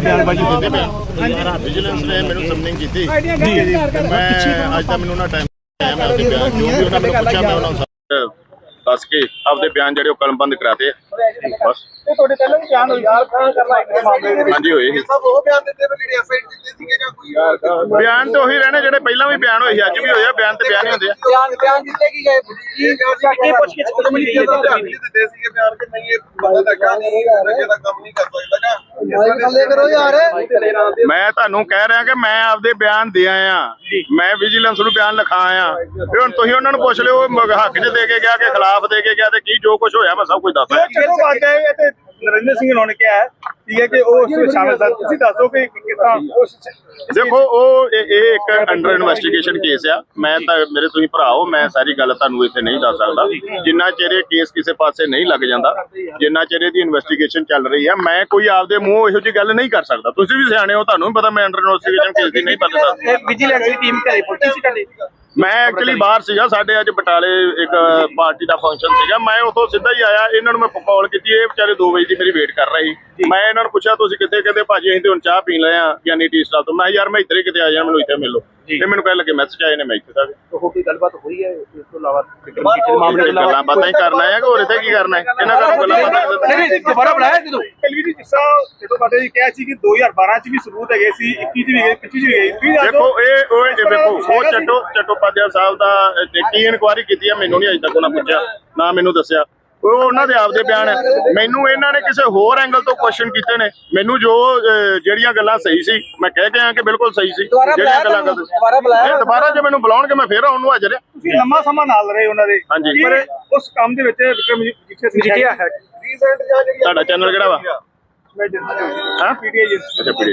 ਬਿਆਨਬਾਜ਼ੀ ਦਿੰਦੇ ਪਏ ਵਿਜੀਲੈਂਸ ਨੇ ਮੈਨੂੰ ਸਮਨਿੰਗ ਕੀਤੀ। ਜੀ। ਮੈਂ ਅੱਜ ਤਾਂ ਮੈਨੂੰ ਨਾ ਟਾਈਮ ਆਇਆ ਮੈਂ ਉਹਦੇ ਬਿਆਨ ਜੋ ਵੀ ਉਹਨਾਂ ਮੈਨੂੰ ਪੁੱਛਿਆ ਮੈਂ ਉਹਨਾਂ ਨੂੰ ਸਭ ਦੱਸ ਕੇ ਆਪਦੇ ਬਿਆਨ ਜਿਹੜੇ ਉਹ ਕਲਮਬੰਦ ਕਰਾਤੇ ਆ। ਬਸ। ਤੇ ਤੁਹਾਡੇ ਪਹਿਲਾਂ ਵੀ ਬਿਆਨ ਹੋਈ ਯਾਰ ਕਰਨਾ ਇੱਕ ਮਾਮਲੇ ਦੇ ਹਾਂਜੀ ਹੋਏ ਸੀ। ਸਭ ਉਹ ਬਿਆਨ ਦਿੱਤੇ ਵੀ ਜਿਹੜੀ ਐਫਆਈਆਰ ਦਿੱਤੇ ਸੀਗੇ ਜਾਂ ਕੋਈ ਬਿਆਨ ਤੇ ਉਹੀ ਰਹਿਣੇ ਜਿਹੜੇ ਪਹਿਲਾਂ ਵੀ ਬਿਆਨ ਹੋਏ ਸੀ ਅੱਜ ਵੀ ਹੋਏ ਆ ਬਿਆਨ ਤੇ ਬਿਆਨ ਹੀ ਹੁੰਦੇ ਆ। ਬਿਆਨ ਬਿਆਨ ਦਿੱਤੇ ਕੀ ਗਏ? ਕੀ ਪੁੱਛ ਕੇ ਖਤਮ ਨਹੀਂ ਦਿੱਤੇ ਸੀਗੇ ਬਿਆਨ ਕਿ ਨਹੀਂ ਇਹ ਬੰਦਾ ਕੰਮ ਨਹੀਂ ਨਸ਼ੇ ਦਾ ਕੰਮ ਨਹੀਂ ਕਰ ਸਕਦਾ ਜਾਂ ਥੱਲੇ ਕਰੋ ਯਾਰ। ਮੈਂ ਤੁਹਾਨੂੰ ਕਹਿ ਰਿਹਾ ਕਿ ਮੈਂ ਆਪਦੇ ਬਿਆਨ ਦੇ ਆਇਆ। ਮੈਂ ਵਿਜੀਲੈਂਸ ਨੂੰ ਬਿਆਨ ਲਿਖਾ ਆਇਆ। ਤੇ ਹੁਣ ਤੁਸੀਂ ਉਹਨਾਂ ਨੂੰ ਪੁੱਛ ਲਿਓ ਹੱਕ 'ਚ ਦੇ ਕੇ ਗਿਆ ਕਿ ਖਿਲਾਫ ਦੇ ਕੇ ਗਿਆ ਤੇ ਕੀ ਜੋ ਕੁਝ ਹੋਇਆ ਮੈਂ ਸਭ ਕੁਝ ਦੱਸ ਰਿਹਾ ਜਦੋਂ ਬਾਤ ਹੈ ਇਹ ਤੇ ਨਰਿੰਦਰ ਸਿੰਘ ਨੇ ਕਿਹਾ ਹੈ ਠੀਕ ਹੈ ਕਿ ਉਹ ਉਸ ਵਿੱਚ ਸ਼ਾਮਲ ਸਨ। ਤੁਸੀਂ ਦੱਸੋ ਕਿ ਕਿਸ ਉਸ ਦੇਖੋ ਉਹ ਇਹ ਇਹ ਇੱਕ ਅੰਡਰ ਇਨਵੈਸਟੀਗੇਸ਼ਨ ਕੇਸ ਆ। ਮੈਂ ਤਾਂ ਮੇਰੇ ਤੁਸੀਂ ਭਰਾ ਹੋ ਮੈਂ ਸਾਰੀ ਗੱਲ ਤੁਹਾਨੂੰ ਇੱਥੇ ਨਹੀਂ ਦੱਸ ਸਕਦਾ। ਜਿੰਨਾ ਚਿਰ ਇਹ ਕੇਸ ਕਿਸੇ ਪਾਸੇ ਨਹੀਂ ਲੱਗ ਜਾਂਦਾ ਜਿੰਨਾ ਚਿਰ ਇਹਦੀ ਇਨਵੈਸਟੀਗੇਸ਼ਨ ਚੱਲ ਰਹੀ ਆ ਮੈਂ ਕੋਈ ਆਪਦੇ ਮੂੰਹ ਇਹੋ ਜੀ ਗੱਲ ਨਹੀਂ ਕਰ ਸਕਦਾ। ਤੁਸੀਂ ਵੀ ਸਿਆਣੇ ਹੋ ਤੁਹਾਨੂੰ ਵੀ ਪਤਾ ਮੈਂ ਅੰਡਰ ਇਨਵੈਸਟੀਗੇਸ਼ਨ ਕੇਸ ਦੀ ਨਹੀਂ ਪਤਾ ਵਿਜੀਲੈਂਸ ਦੀ ਟੀਮ ਘਰੇ ਪਹੁੰਚੀ ਸੀ ਮੈਂ ਐਕਚੁਅਲੀ ਬਾਹਰ ਸੀਗਾ ਸਾਡੇ ਅੱਜ ਬਟਾਲੇ ਇੱਕ ਪਾਰਟੀ ਦਾ ਫੰਕਸ਼ਨ ਸੀਗਾ। ਮੈਂ ਉਥੋਂ ਸਿੱਧਾ ਹੀ ਆਇਆ ਇਹਨਾਂ ਨੂੰ ਮੈਂ ਕਾਲ ਕੀਤੀ ਇਹ ਵਿਚਾਰੇ 2 ਵਜੇ ਦੀ ਮੇਰੀ ਵੇਟ ਕਰ ਰਹੇ ਸੀ। ਮੈਂ ਇਹਨਾਂ ਨੂੰ ਪੁੱਛਿਆ ਤੁਸੀਂ ਕਿੱਥੇ? ਕਹਿੰਦੇ ਭਾਜੀ ਅਸੀਂ ਤੇ ਹੁਣ ਚਾਹ ਪੀਣ ਲਏ ਆ ਗਿਆਨੀ ਟੀ ਸਟਾਲ ਤੋਂ। ਮੈਂ ਯਾਰ ਮੈਂ ਇੱਧਰ ਹੀ ਕਿਤੇ ਆ ਜਾਣਾ ਮੈਨੂੰ ਇੱਥੇ ਮਿਲੋ ਤੇ ਮੈਨੂੰ ਕਹਿ ਲੱਗੇ ਮੈਸੇਜ ਆਏ ਨੇ ਮੈਂ ਇੱਥੇ ਤੱਕ ਉਹ ਕੋਈ ਗੱਲਬਾਤ ਹੋਈ ਹੈ? ਇਸ ਤੋਂ ਇਲਾਵਾ ਮਾਮਲੇ ਗੱਲਾਂ ਬਾਤਾਂ ਹੀ ਕਰਨਾ ਹੈ ਕਿ ਹੋਰ ਇੱਥੇ ਕੀ ਕਰਨਾ ਹੈ? ਇਹਨਾਂ ਦਾ ਗੱਲਾਂ ਬਾਤਾਂ ਨਹੀਂ ਨਹੀਂ ਦੁਬਾਰਾ ਬੁਲਾਇਆ ਜਦੋਂ ਕਲਵੀ ਜੀ ਜਿਸ ਤਰ੍ਹਾਂ ਜਦੋਂ ਬਾਤੇ ਜੀ ਕਿਹਾ ਸੀ ਕਿ 2012 ਚ ਵੀ ਸਬੂਤ ਹੈਗੇ ਸੀ 21 ਚ ਵੀ ਹੈਗੇ 25 ਚ ਵੀ ਹੈਗੇ ਤੁਸੀਂ ਦੱਸੋ ਦੇਖੋ ਇਹ ਉਹ ਇਹ ਵੇਖੋ ਉਹ ਚੱਟੋ ਚੱਟੋਪਾਧਿਆ ਸਾਹਿਬ ਦਾ ਅਹ, ਕੀ ਇਨਕੁਆਇਰੀ ਕੀਤੀ ਆ ਮੈਨੂੰ ਨਹੀਂ ਅਜੇ ਤੱਕ ਉਹਨਾਂ ਪੁੱਛਿਆ ਨਾ ਮੈਨੂੰ ਦੱਸਿਆ। ਉਹ ਉਹਨਾਂ ਦੇ ਆਪਦੇ ਬਿਆਨ ਹੈ। ਮੈਨੂੰ ਇਹਨਾਂ ਨੇ ਕਿਸੇ ਹੋਰ ਐਂਗਲ ਤੋਂ ਕੁਐਸਚਨ ਕੀਤੇ ਨੇ। ਮੈਨੂੰ ਜੋ ਜਿਹੜੀਆਂ ਗੱਲਾਂ ਸਹੀ ਸੀ ਮੈਂ ਕਹਿ ਕੇ ਆਇਆ ਕਿ ਬਿਲਕੁਲ ਸਹੀ ਸੀ। ਦੁਬਾਰਾ ਜਿਹੜੀਆਂ ਬੁਲਾਇਆ ਗੱਲਾਂ ਤੁਹਾਨੂੰ? ਦੁਬਾਰਾ ਬੁਲਾਇਆ? ਦੁਬਾਰਾ ਜੇ ਮੈਨੂੰ ਬੁਲਾਉਣਗੇ ਮੈਂ ਫੇਰ ਆਉਣ ਨੂੰ ਹਾਜ਼ਰ ਹਾਂ। ਤੁਸੀਂ ਲੰਮਾ ਸਮਾਂ ਨਾਲ ਰਹੇ ਉਹਨਾਂ ਦੇ। ਹਾਂਜੀ। ਕੀ ਉਸ ਕੰਮ ਦੇ ਵਿੱਚ ਵਿਕਰਮ ਜਿੱਥੇ ਮਜੀਠੀਆ ਹੈ। ਰੀਸੈਂਟ ਜਾਂ ਜਿਹੜੀ ਤੁਹਾਡਾ ਚੈਨਲ ਕਿਹੜਾ ਵਾ? ਮੈਂ ਹਾਂ? ਪੀਡੀਆਈ ਅੱਛਾ ਪੀੜੀ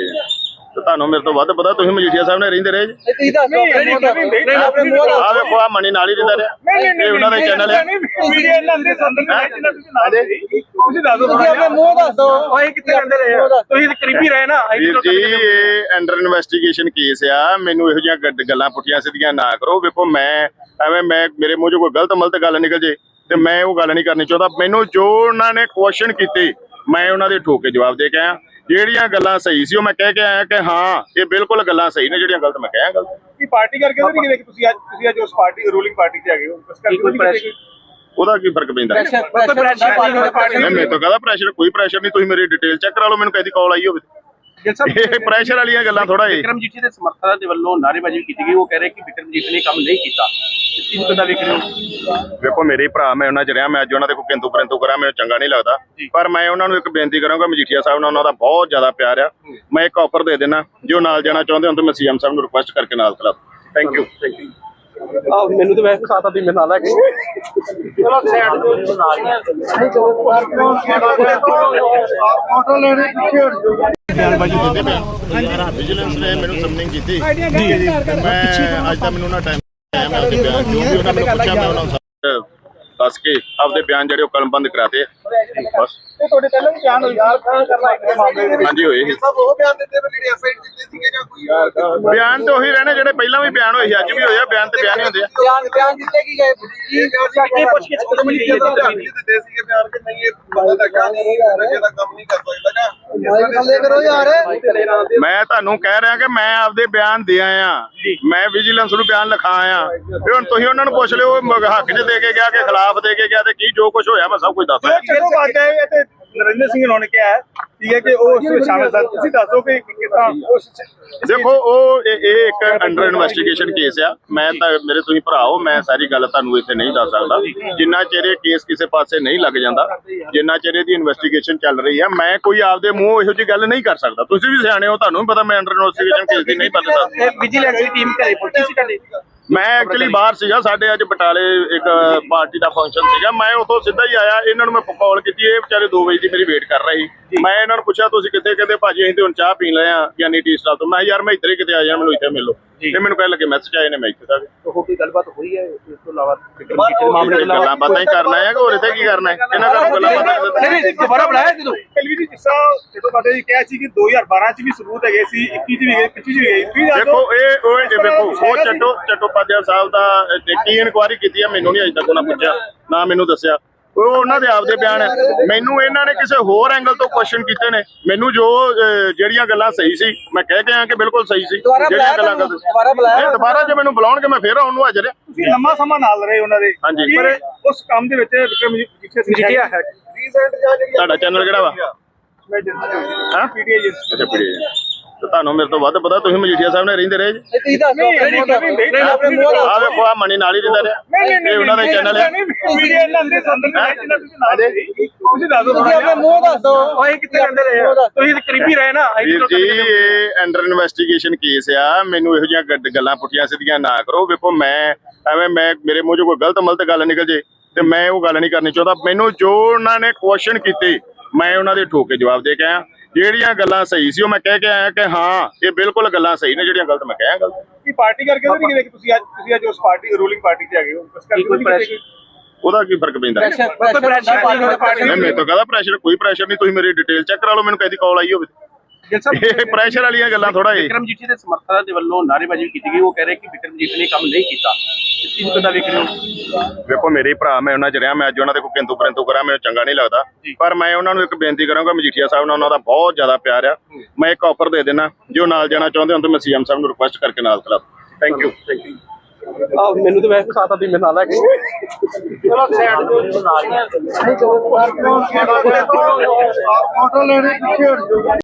ਤੇ ਤੁਹਾਨੂੰ ਮੇਰੇ ਤੋਂ ਵੱਧ ਪਤਾ ਤੁਸੀਂ ਮਜੀਠੀਆ ਸਾਹਿਬ ਨੇ ਰਹਿੰਦੇ ਰਹੇ ਜੀ? ਤੁਸੀਂ ਦੱਸੋ ਨਹੀਂ, ਨਹੀਂ, ਨਹੀਂ, ਨਹੀਂ, ਆਪਣੇ ਮੂੰਹ ਆ ਵੇਖੋ ਆ ਮਣੀ ਨਾਲ ਹੀ ਰਹਿੰਦਾ ਰਿਹਾ। ਇਹ ਉਹਨਾਂ ਦਾ ਚੈਨਲ ਹੈ। ਪੀਡੀਆਈ ਇਹਨਾਂ ਦੇ ਸੰਦਰਭ ਵਿੱਚ ਜਿਨ੍ਹਾਂ ਤੁਸੀਂ ਨਾਲ ਤੁਸੀਂ ਦੱਸੋ ਤੁਸੀਂ ਆਪਣੇ ਮੂੰਹ ਦੱਸੋ ਓਏ ਕਿੱਥੇ ਜਾਂਦੇ ਰਹੇ ਆ? ਤੁਸੀਂ ਕਰੀਬੀ ਰਹੇ ਨਾ ਜੀ ਇਹ ਅੰਡਰ ਇਨਵੈਸਟੀਗੇਸ਼ਨ ਕੇਸ ਆ। ਮੈਨੂੰ ਇਹੋ ਜਿਹੀਆਂ ਗੱਲਾਂ ਪੁੱਠੀਆਂ ਸਿੱਧੀਆਂ ਨਾ ਕਰੋ। ਵੇਖੋ ਮੈਂ ਐਵੇਂ ਮੈਂ ਮੇਰੇ ਮੂੰਹ 'ਚੋਂ ਕੋਈ ਗਲਤ ਮਲਤ ਗੱਲ ਨਿਕਲ ਜੇ ਤੇ ਮੈਂ ਉਹ ਗੱਲ ਨਹੀਂ ਕਰਨੀ ਚਾਹੁੰਦਾ। ਮੈਨੂੰ ਜੋ ਉਹਨਾਂ ਨੇ ਕੁਐਸਚਨ ਕੀਤੇ ਮੈਂ ਉਹਨਾਂ ਦੇ ਠੋਕ ਜਵਾਬ ਦੇ ਕੇ ਆਇਆ। ਜਿਹੜੀਆਂ ਗੱਲਾਂ ਸਹੀ ਸੀ ਉਹ ਮੈਂ ਕਹਿ ਕੇ ਆਇਆ ਕਿ ਹਾਂ ਇਹ ਬਿਲਕੁਲ ਗੱਲਾਂ ਸਹੀ ਨੇ ਜਿਹੜੀਆਂ ਗਲਤ ਮੈਂ ਕਹਿਆ ਗਲਤ। ਕੀ ਪਾਰਟੀ ਕਰਕੇ ਤਾਂ ਨਹੀਂ ਕਿ ਤੁਸੀਂ ਅੱਜ ਤੁਸੀਂ ਅੱਜ ਉਸ ਪਾਰਟੀ ਰੂਲਿੰਗ ਪਾਰਟੀ ਤੇ ਆ ਗਏ ਹੋ ਇਸ ਕਰਕੇ ਉਹਦਾ ਕੀ ਫ਼ਰਕ ਪੈਂਦਾ? ਪ੍ਰੈਸ਼ਰ ਪ੍ਰੈਸ਼ਰ ਮੈਂ ਮੇਰੇ ਤੋਂ ਕਹਦਾ ਪ੍ਰੈਸ਼ਰ ਕੋਈ ਪ੍ਰੈਸ਼ਰ ਨਹੀਂ ਤੁਸੀਂ ਮੇਰੀ ਡਿਟੇਲ ਚੈੱਕ ਕਰਾ ਲਓ ਮੈਨੂੰ ਕਦੀ ਕਾਲ ਆਈ ਹੋਵੇ। ਇਹ ਪ੍ਰੈਸ਼ਰ ਵਾਲੀਆਂ ਗੱਲਾਂ ਥੋੜਾ ਇਹ। ਵਿਕਰਮ ਜੀਠੀ ਦੇ ਸਮਰਥਕਾਂ ਦੇ ਵੱਲੋਂ ਨਾਅਰੇਬਾਜ਼ੀ ਕੀਤੀ ਗਈ। ਉਹ ਕਹਿ ਰਹੇ ਕਿ ਵਿਕਰਮ ਜੀਠੀ ਨੇ ਕੰਮ ਨਹੀਂ ਕੀਤਾ। ਇਸ ਚੀਜ਼ ਨੂੰ ਕਿੱਦਾਂ ਵੇਖ ਰਹੇ ਵੇਖੋ ਮੇਰੇ ਭਰਾ ਮੈਂ ਉਹਨਾਂ ਚ ਰਿਹਾ। ਮੈਂ ਅੱਜ ਉਹਨਾਂ ਦੇ ਕੋਈ ਕਿੰਤੂ ਪਰੰਤੂ ਕਰਾਂ ਮੈਨੂੰ ਚੰਗਾ ਨਹੀਂ ਲੱਗਦਾ। ਪਰ ਮੈਂ ਉਹਨਾਂ ਨੂੰ ਇੱਕ ਬੇਨਤੀ ਕਰਾਂਗਾ ਮਜੀਠੀਆ ਸਾਹਿਬ ਨਾਲ ਉਹਨਾਂ ਦਾ ਬਹੁਤ ਜ਼ਿਆਦਾ ਪਿਆਰ ਆ। ਮੈਂ ਇੱਕ ਆਫਰ ਦੇ ਦੇਣਾ ਜੋ ਨਾਲ ਜਾਣਾ ਚਾਹੁੰਦੇ ਹੋ ਤਾਂ ਮੈਂ ਸੀਐਮ ਸਾਹਿਬ ਨੂੰ ਰਿਕੁਐਸਟ ਕਰਕੇ ਨਾਲ ਕਰਾ ਥੈਂਕ ਯੂ ਥੈਂਕ ਯੂ ਆ ਮੈਨੂੰ ਤਾਂ ਵੈਸੇ ਸਾਥ ਆਦੀ ਮੇਰੇ ਨਾਲ ਹੈ ਚਲੋ ਸਾਈਡ ਤੋਂ ਨਾਲ ਫੋਟੋ ਲੈਣੇ ਪਿੱਛੇ ਹਟ ਜਾਓ ਬਿਆਨਬਾਜ਼ੀ ਦਿੰਦੇ ਪਏ ਵਿਜੀਲੈਂਸ ਨੇ ਮੈਨੂੰ ਸਮਨਿੰਗ ਕੀਤੀ ਮੈਂ ਅੱਜ ਤਾਂ ਮੈਨੂੰ ਨਾ ਟਾਈਮ ਆਇਆ ਮੈਂ ਉਹਦੇ ਬਿਆਨ ਜੋ ਵੀ ਉਹਨਾਂ ਮੈਨੂੰ ਪੁੱਛਿਆ ਮੈਂ ਉਹਨਾਂ ਨੂੰ ਦੱਸ ਕੇ ਆਪਦੇ ਬਿਆਨ ਜਿਹੜੇ ਉਹ ਕਲਮਬੰਦ ਕਰਾਤੇ ਆ। ਬਸ। ਤੇ ਤੁਹਾਡੇ ਪਹਿਲਾਂ ਵੀ ਬਿਆਨ ਹੋਈ ਯਾਰ ਕਰਨਾ ਇੱਕ ਮਾਮਲੇ ਦੇ ਹਾਂਜੀ ਹੋਏ ਸੀ। ਸਭ ਉਹ ਬਿਆਨ ਦਿੱਤੇ ਵੀ ਜਿਹੜੀ ਐਫਆਈਆਰ ਦਿੱਤੇ ਸੀਗੇ ਜਾਂ ਕੋਈ ਬਿਆਨ ਤੇ ਉਹੀ ਰਹਿਣੇ ਜਿਹੜੇ ਪਹਿਲਾਂ ਵੀ ਬਿਆਨ ਹੋਏ ਸੀ ਅੱਜ ਵੀ ਹੋਏ ਆ ਬਿਆਨ ਤੇ ਬਿਆਨ ਹੀ ਹੁੰਦੇ ਆ। ਬਿਆਨ ਬਿਆਨ ਦਿੱਤੇ ਕੀ ਗਏ? ਕੀ ਪੁੱਛ ਕੇ ਖਤਮ ਨਹੀਂ ਦਿੱਤੇ ਸੀਗੇ ਬਿਆਨ ਕਿ ਨਹੀਂ ਇਹ ਬੰਦਾ ਤਾਂ ਕੰਮ ਨਹੀਂ ਨਸ਼ੇ ਦਾ ਕੰਮ ਨਹੀਂ ਕਰ ਸਕਦਾ ਜਾਂ ਥੱਲੇ ਕਰੋ ਯਾਰ ਮੈਂ ਤੁਹਾਨੂੰ ਕਹਿ ਰਿਹਾ ਕਿ ਮੈਂ ਆਪਦੇ ਬਿਆਨ ਦੇ ਆਇਆ। ਮੈਂ ਵਿਜੀਲੈਂਸ ਨੂੰ ਬਿਆਨ ਲਿਖਾ ਆਇਆ। ਤੇ ਹੁਣ ਤੁਸੀਂ ਉਹਨਾਂ ਨੂੰ ਪੁੱਛ ਲਿਓ ਹੱਕ 'ਚ ਦੇ ਕੇ ਗਿਆ ਕਿ ਖਿਲਾਫ ਦੇ ਕੇ ਗਿਆ ਤੇ ਕੀ ਜੋ ਕੁਝ ਹੋਇਆ ਮੈਂ ਸਭ ਕੁਝ ਦੱਸ ਰਿਹਾ ਨਰਿੰਦਰ ਸਿੰਘ ਨੇ ਕਿਹਾ ਠੀਕ ਹੈ ਕਿ ਉਹ ਉਸ ਵਿੱਚ ਸ਼ਾਮਲ ਸਨ। ਤੁਸੀਂ ਦੱਸੋ ਕਿ ਕਿਸ ਤਰ੍ਹਾਂ ਉਸ ਦੇਖੋ ਉਹ ਇਹ ਇੱਕ ਅੰਡਰ ਇਨਵੈਸਟੀਗੇਸ਼ਨ ਕੇਸ ਆ। ਮੈਂ ਤਾਂ ਮੇਰੇ ਤੁਸੀਂ ਭਰਾ ਹੋ ਮੈਂ ਸਾਰੀ ਗੱਲ ਤੁਹਾਨੂੰ ਇੱਥੇ ਨਹੀਂ ਦੱਸ ਸਕਦਾ। ਜਿੰਨਾ ਚਿਰ ਇਹ ਕੇਸ ਕਿਸੇ ਪਾਸੇ ਨਹੀਂ ਲੱਗ ਜਾਂਦਾ ਜਿੰਨਾ ਚਿਰ ਇਹਦੀ ਇਨਵੈਸਟੀਗੇਸ਼ਨ ਚੱਲ ਰਹੀ ਆ ਮੈਂ ਕੋਈ ਆਪਦੇ ਮੂੰਹ ਇਹੋ ਜੀ ਗੱਲ ਨਹੀਂ ਕਰ ਸਕਦਾ। ਤੁਸੀਂ ਵੀ ਸਿਆਣੇ ਹੋ ਤੁਹਾਨੂੰ ਵੀ ਪਤਾ ਮੈਂ ਅੰਡਰ ਇਨਵੈਸਟੀਗੇਸ਼ਨ ਕੇਸ ਦੀ ਨਹੀਂ ਪਤਾ। ਵਿਜੀਲੈਂਸ ਦੀ ਟੀਮ ਘਰੇ ਪਹੁੰਚੀ ਸੀ ਮੈਂ ਐਕਚੁਅਲੀ ਬਾਹਰ ਸੀਗਾ ਸਾਡੇ ਅੱਜ ਬਟਾਲੇ ਇੱਕ ਪਾਰਟੀ ਦਾ ਫੰਕਸ਼ਨ ਸੀਗਾ। ਮੈਂ ਉਥੋਂ ਸਿੱਧਾ ਹੀ ਆਇਆ ਇਹਨਾਂ ਨੂੰ ਮੈਂ ਕਾਲ ਕੀਤੀ ਇਹ ਵਿਚਾਰੇ 2 ਵਜੇ ਦੀ ਮੇਰੀ ਵੇਟ ਕਰ ਰਹੇ ਸੀ। ਮੈਂ ਇਹਨਾਂ ਨੂੰ ਪੁੱਛਿਆ ਤੁਸੀਂ ਕਿੱਥੇ ਕਹਿੰਦੇ ਭਾਜੀ ਅਸੀਂ ਤੇ ਹੁਣ ਚਾਹ ਪੀਣ ਲਏ ਆ ਗਿਆਨੀ ਟੀ ਸਟਾਲ ਤੋਂ। ਮੈਂ ਯਾਰ ਮੈਂ ਇੱਧਰ ਕਿਤੇ ਆ ਜਾਣਾ ਮੈਨੂੰ ਇੱਥੇ ਮਿਲੋ। ਤੇ ਮੈਨੂੰ ਕਹਿ ਲੱਗੇ ਮੈਸੇਜ ਆਏ ਨੇ ਮੈਂ ਇੱਥੇ ਤੱਕ ਉਹ ਕੋਈ ਗੱਲਬਾਤ ਹੋਈ ਹੈ? ਇਸ ਤੋਂ ਇਲਾਵਾ ਦੇ ਮਾਮਲੇ ਇਹ ਗੱਲਾਂ ਬਾਤਾਂ ਹੀ ਕਰਨਾ ਹੈ ਕਿ ਹੋਰ ਇੱਥੇ ਕੀ ਕਰਨਾ ਹੈ? ਇਹਨਾਂ ਦਾ ਗੱਲਾਂ ਬਾਤਾਂ ਨਹੀਂ ਨਹੀਂ ਦੁਬਾਰਾ ਬੁਲਾਇਆ ਜਦੋਂ ਕਲਵੀ ਜੀ ਜਿਸ ਜਦੋਂ ਬਾਤੇ ਜੀ ਕਿਹਾ ਸੀ ਕਿ 2012 ਚ ਵੀ ਸਬੂਤ ਹੈਗੇ ਸੀ 21 ਚ ਵੀ ਹੈਗੇ 25 ਚ ਵੀ ਹੈਗੇ ਤੁਸੀਂ ਦੇਖੋ ਇਹ ਉਹ ਵੇਖੋ ਉਹ ਚੱਟੋ ਚੱਟੋਪਾਧਿਆ ਸਾਹਿਬ ਦਾ ਕੀ ਇਨਕੁਆਇਰੀ ਕੀਤੀ ਆ ਮੈਨੂੰ ਨਹੀਂ ਅਜੇ ਤੱਕ ਉਹਨਾਂ ਪੁੱਛਿਆ ਨਾ ਮੈਨੂੰ ਦੱਸਿਆ। ਉਹ ਉਹਨਾਂ ਦੇ ਆਪਦੇ ਬਿਆਨ ਹੈ ਮੈਨੂੰ ਇਹਨਾਂ ਨੇ ਕਿਸੇ ਹੋਰ ਐਂਗਲ ਤੋਂ ਕੁਐਸਚਨ ਕੀਤੇ ਨੇ। ਮੈਨੂੰ ਜੋ ਜਿਹੜੀਆਂ ਗੱਲਾਂ ਸਹੀ ਸੀ ਮੈਂ ਕਹਿ ਕੇ ਆਇਆ ਕਿ ਬਿਲਕੁਲ ਸਹੀ ਸੀ ਜਿਹੜੀਆਂ ਗੱਲਾਂ? ਗਲਤ ਸੀ। ਦੁਬਾਰਾ ਬੁਲਾਇਆ? ਨਹੀਂ, ਦੁਬਾਰਾ ਜੇ ਮੈਨੂੰ ਬੁਲਾਉਣਗੇ ਮੈਂ ਫੇਰ ਆਉਣ ਨੂੰ ਹਾਜ਼ਰ ਹਾਂ। ਤੁਸੀਂ ਲੰਮਾ ਸਮਾਂ ਨਾਲ ਰਹੇ ਉਹਨਾਂ ਦੇ। ਹਾਂਜੀ। ਕੀ ਉਸ ਕੰਮ ਦੇ ਵਿੱਚ ਵਿਕਰਮ ਸਿੰਘ ਮਜੀਠੀਆ ਹੈ। ਰੀਸੈਂਟ ਜਾਂ ਜਿਹੜੀ ਤੁਹਾਡਾ ਚੈਨਲ ਕਿਹੜਾ ਵਾ? ਮੈਂ ਏਜੰਸੀ ਹਾਂ ਪੀਟੀਆਈ ਅੱਛਾ ਪੀੜੀ ਤੇ ਤੁਹਾਨੂੰ ਮੇਰੇ ਤੋਂ ਵੱਧ ਪਤਾ ਤੁਸੀਂ ਮਜੀਠੀਆ ਸਾਹਿਬ ਨਾਲ ਰਹਿੰਦੇ ਰਹੇ ਜੀ। ਤੁਸੀਂ ਦੱਸੋ ਨਹੀਂ, ਨਹੀਂ, ਨਹੀਂ, ਨਹੀਂ, ਨਹੀਂ, ਆਪਣੇ ਮੂੰਹ ਦਾ ਆਹ ਵੇਖੋ ਆ ਮਣੀ ਨਾਲ ਹੀ ਰਹਿੰਦਾ ਰਿਹਾ। ਇਹ ਉਹਨਾਂ ਦਾ ਚੈਨਲ ਹੈ। ਮੀਡੀਆ ਇਹਨਾਂ ਦੇ ਅੰਦਰ ਨਹੀਂ ਜਿੰਨਾ ਤੁਸੀਂ ਨਾਲ ਰਹੇ ਤੁਸੀਂ ਦੱਸੋ ਤੁਸੀਂ ਆਪਣੇ ਮੂੰਹ ਦੱਸੋ। ਓਏ ਕਿੱਥੇ ਰਹਿੰਦੇ ਰਹੇ ਆ? ਤੁਸੀਂ ਤਾਂ ਕਰੀਬੀ ਰਹੇ ਨਾ। ਅਸੀਂ ਵੀਰ ਤਾਂ ਜੀ ਇਹ ਅੰਡਰ ਇਨਵੈਸਟੀਗੇਸ਼ਨ ਕੇਸ ਆ। ਮੈਨੂੰ ਇਹੋ ਜਿਹੀਆਂ ਗੱਡ- ਗੱਲਾਂ ਪੁੱਠੀਆਂ ਸਿੱਧੀਆਂ ਨਾ ਕਰੋ। ਵੇਖੋ ਮੈਂ ਐਵੇਂ ਮੈਂ ਮੇਰੇ ਮੂੰਹ 'ਚੋਂ ਕੋਈ ਗਲਤ ਮਲਤ ਗੱਲ ਨਿਕਲ ਜੇ ਤੇ ਮੈਂ ਉਹ ਗੱਲ ਨਹੀਂ ਕਰਨੀ ਚਾਹੁੰਦਾ। ਮੈਨੂੰ ਜੋ ਉਹਨਾਂ ਨੇ ਕੁਐਸਚਨ ਕੀਤੇ ਮੈਂ ਉਹਨਾਂ ਦੇ ਠੋਕ ਕੇ ਜਵਾਬ ਦੇ ਕੇ ਆਇਆ। ਜਿਹੜੀਆਂ ਗੱਲਾਂ ਸਹੀ ਸੀ ਉਹ ਮੈਂ ਕਹਿ ਕੇ ਆਇਆ ਕਿ ਹਾਂ ਇਹ ਬਿਲਕੁਲ ਗੱਲਾਂ ਸਹੀ ਨੇ ਜਿਹੜੀਆਂ ਗਲਤ ਮੈਂ ਕਹਿਆ ਗਲਤ ਕੀ ਪਾਰਟੀ ਕਰਕੇ ਤਾਂ ਨਹੀਂ ਕਿਤੇ ਕਿ ਤੁਸੀਂ ਅੱਜ ਤੁਸੀਂ ਅੱਜ ਉਸ ਪਾਰਟੀ ਰੂਲਿੰਗ ਪਾਰਟੀ 'ਚ ਹੈਗੇ ਹੋ? ਉਸ ਕਰਕੇ ਉਹਦਾ ਕੀ ਫ਼ਰਕ ਪੈਂਦਾ? ਪ੍ਰੈਸ਼ਰ ਪ੍ਰੈਸ਼ਰ ਨਹੀਂ ਮੇਰੇ ਤੋਂ ਕਹਦਾ ਪ੍ਰੈਸ਼ਰ ਕੋਈ ਪ੍ਰੈਸ਼ਰ ਨਹੀਂ ਤੁਸੀਂ ਮੇਰੀ ਡਿਟੇਲ ਚੈੱਕ ਕਰਾ ਲਓ ਮੈਨੂੰ ਕਦੀ ਕਾਲ ਆਈ ਹੋਵੇ। ਇਹ ਪ੍ਰੈਸ਼ਰ ਵਾਲੀਆਂ ਗੱਲਾਂ ਥੋੜਾ ਇਹ ਵਿਕਰਮ ਜੀਠੀ ਦੇ ਸਮਰਥਕਾਂ ਦੇ ਵੱਲੋਂ ਨਾਅਰੇਬਾਜ਼ੀ ਵੀ ਕੀਤੀ ਗਈ। ਉਹ ਕਹਿ ਰਹੇ ਕਿ ਵਿਕਰਮ ਜੀਠੀ ਨੇ ਕੰਮ ਨਹੀਂ ਕੀਤਾ। ਇਸ ਚੀਜ਼ ਨੂੰ ਕਿੱਦਾਂ ਵੇਖ ਰਹੇ ਹੋ? ਵੇਖੋ ਮੇਰੇ ਭਰਾ ਮੈਂ ਉਹਨਾਂ ਚ ਰਿਹਾ। ਮੈਂ ਅੱਜ ਉਹਨਾਂ ਦੇ ਕੋਈ ਕਿੰਤੂ ਪਰੰਤੂ ਕਰਾਂ। ਮੈਨੂੰ ਚੰਗਾ ਨਹੀਂ ਲੱਗਦਾ। ਪਰ ਮੈਂ ਉਹਨਾਂ ਨੂੰ ਇੱਕ ਬੇਨਤੀ ਕਰਾਂਗਾ ਮਜੀਠੀਆ ਸਾਹਿਬ ਨਾਲ ਉਹਨਾਂ ਦਾ ਬਹੁਤ ਜ਼ਿਆਦਾ ਪਿਆਰ ਆ। ਮੈਂ ਇੱਕ ਆਫਰ ਦੇ ਦੇਣਾ ਜੇ ਉਹ ਨਾਲ ਜਾਣਾ ਚਾਹੁੰਦੇ ਹੋ ਤਾਂ ਮੈਂ ਸੀਐਮ ਸਾਹਿਬ ਨੂੰ ਰਿਕੁਐਸਟ ਕਰਕੇ ਨਾਲ ਕਰਾ ਥੈਂਕ ਯੂ ਥੈਂਕ ਯੂ ਆ ਮੈਨੂੰ ਤਾਂ ਵੈਸੇ ਸਾਥ ਆਦੀ ਮੇਰੇ ਨਾਲ ਹੈ ਫੋਟੋ ਲੈਣੇ ਪਿੱਛੇ ਹਟ ਜਾਓ।